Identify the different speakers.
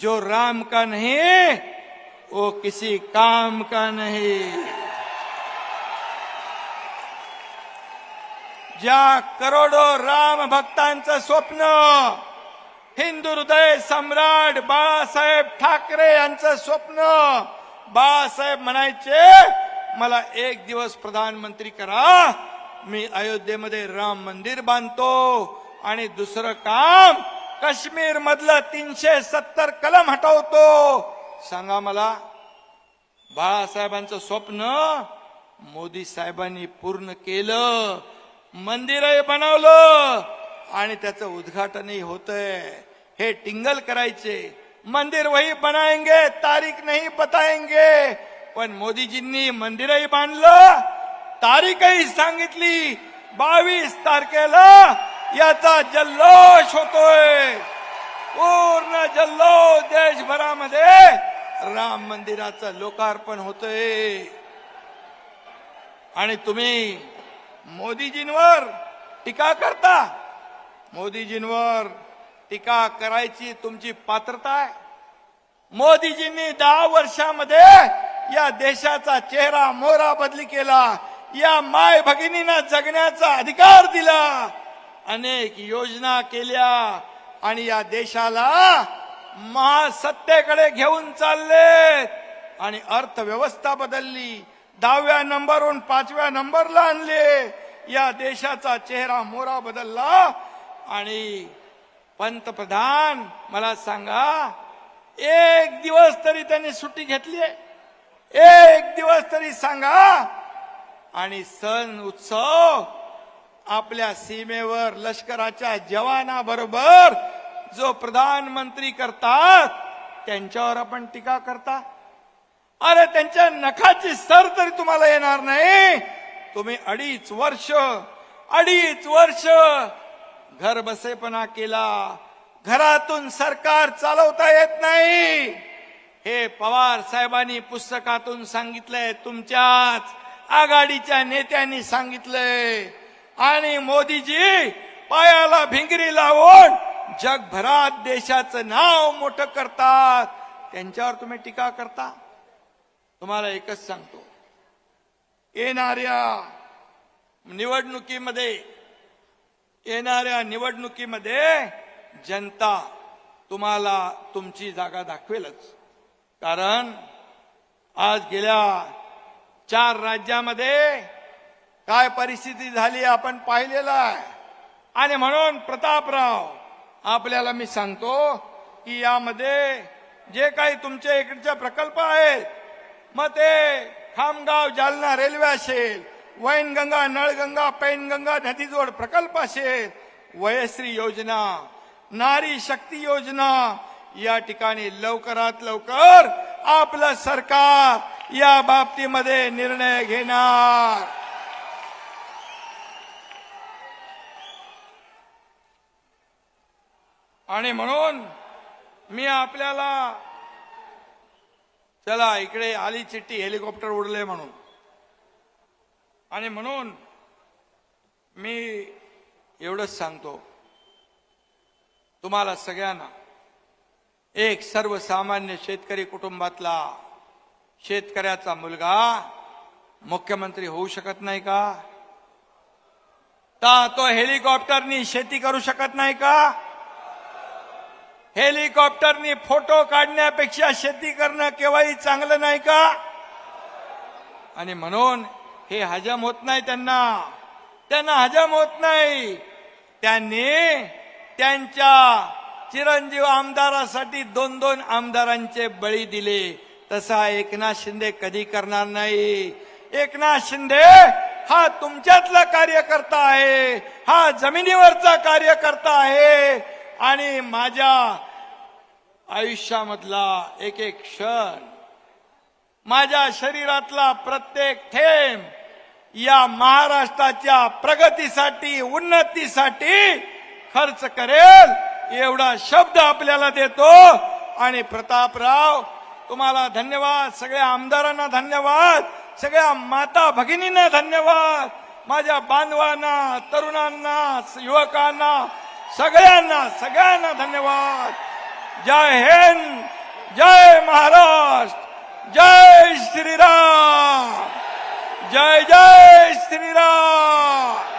Speaker 1: जो राम का नहीं वो किसी काम का नहीं। ज्या करोडो राम भक्तांचं स्वप्न हिंदू हृदय सम्राट बाळासाहेब ठाकरे यांचं स्वप्न बाळासाहेब म्हणायचे मला एक दिवस प्रधानमंत्री करा मी अयोध्येमध्ये राम मंदिर बांधतो आणि दुसरं काम काश्मीर मधलं तीनशे सत्तर कलम हटवतो. सांगा मला बाळासाहेबांचं स्वप्न मोदी साहेबांनी पूर्ण केलं मंदिरही बनवलं आणि त्याचं उद्घाटनही होतंय. हे टिंगल करायचे. मंदिर वही बनाएंगे तारीख नाही बताएंगे. पण मोदीजींनी मंदिरही बांधलं तारीखही सांगितली बावीस तारखेला याचा जल्लोष होतोय. पूर्ण जल्लोष देशभरामध्ये राम मंदिराचं लोकार्पण होतंय. आणि तुम्ही मोदीजींवर टीका करता. मोदीजींवर टीका करायची तुमची पात्रता आहे. मोदीजींनी दहा वर्षामध्ये या देशाचा चेहरा मोरा बदली केला. या माय भगिनींना जगण्याचा अधिकार दिला. अनेक योजना केल्या आणि या देशाला महासत्तेकडे घेऊन चालले आणि अर्थव्यवस्था बदलली दहाव्या नंबरहून पाचव्या नंबरला आणले. या देशाचा चेहरा मोरा बदलला. आणि पंतप्रधान मला सांगा एक दिवस तरी त्यांनी सुट्टी घेतली एक दिवस तरी सांगा. आणि सण उत्सव आपल्या सीमेवर लष्कराच्या जवानाबरोबर जो प्रधानमंत्री करतात त्यांच्यावर आपण टीका करता? अरे त्यांच्या नखाची सर तरी तुम्हाला येणार नाही. तुम्ही अडीच वर्ष अडीच वर्ष घर बसेपणा केला. घरातून सरकार चालवता येत नाही. हे पवार साहेबांनी पुस्तकातून सांगितलंय तुमच्याच आघाडीच्या नेत्यांनी सांगितलंय. आणि मोदीजी पायाला भिंगरी लावून जगभरात देशाचं नाव मोठं करतात. त्यांच्यावर तुम्ही टीका करता? तुम्हाला एकच सांगतो. येणाऱ्या निवडणुकीमध्ये येणाऱ्या निवडणुकीमध्ये जनता तुम्हाला तुमची जागा दाखवेलच. कारण आज गेल्या चार राज्यामध्ये काय परिस्थिती झाली आपण पाहिलेलं आहे. आणि म्हणून प्रतापराव आपल्याला मी सांगतो की यामध्ये जे काही तुमचे इकडचे प्रकल्प आहेत मग ते खामगाव जालना रेल्वे असेल वैनगंगा नळगंगा पैनगंगा नदीजोड प्रकल्प असेल वयश्री योजना नारी शक्ती योजना या ठिकाणी लवकरात लवकर आपलं सरकार या बाबतीमध्ये निर्णय घेणार. आणि म्हणून मी आपल्याला चला इकडे आली चिठ्ठी हेलिकॉप्टर उडले म्हणून. आणि म्हणून मी एवढंच सांगतो. तुम्हाला सगळ्यांना एक सर्वसामान्य शेतकरी कुटुंबातला शेतकऱ्याचा मुलगा मुख्यमंत्री होऊ शकत नाही का? ता तो हेलिकॉप्टरनी शेती करू शकत नाही का? हेलिकॉप्टरनी फोटो काढण्यापेक्षा शेती करणं केव्हाही चांगलं नाही का? आणि म्हणून हे हजम होत नाही त्यांना. त्यांना हजम होत नाही. त्यांनी त्यांच्या चिरंजीव आमदारासाठी दोन दोन आमदारांचे बळी दिले. तसा एकनाथ शिंदे कधी करणार नाही. एकनाथ शिंदे हा तुमच्यातला कार्यकर्ता आहे. हा जमिनीवरचा कार्यकर्ता आहे. आणि माझ्या आयुष्यामधला एक एक क्षण माझ्या शरीरातला प्रत्येक थेंब या महाराष्ट्राच्या प्रगतीसाठी उन्नतीसाठी खर्च करेल एवढा शब्द आपल्याला देतो. आणि प्रतापराव तुम्हाला धन्यवाद. सगळ्या आमदारांना धन्यवाद. सगळ्या माता भगिनींना धन्यवाद. माझ्या बांधवांना तरुणांना युवकांना सगळ्यांना सगळ्यांना धन्यवाद. जय हिंद जय महाराष्ट्र जय श्रीराम जय जय श्रीराम।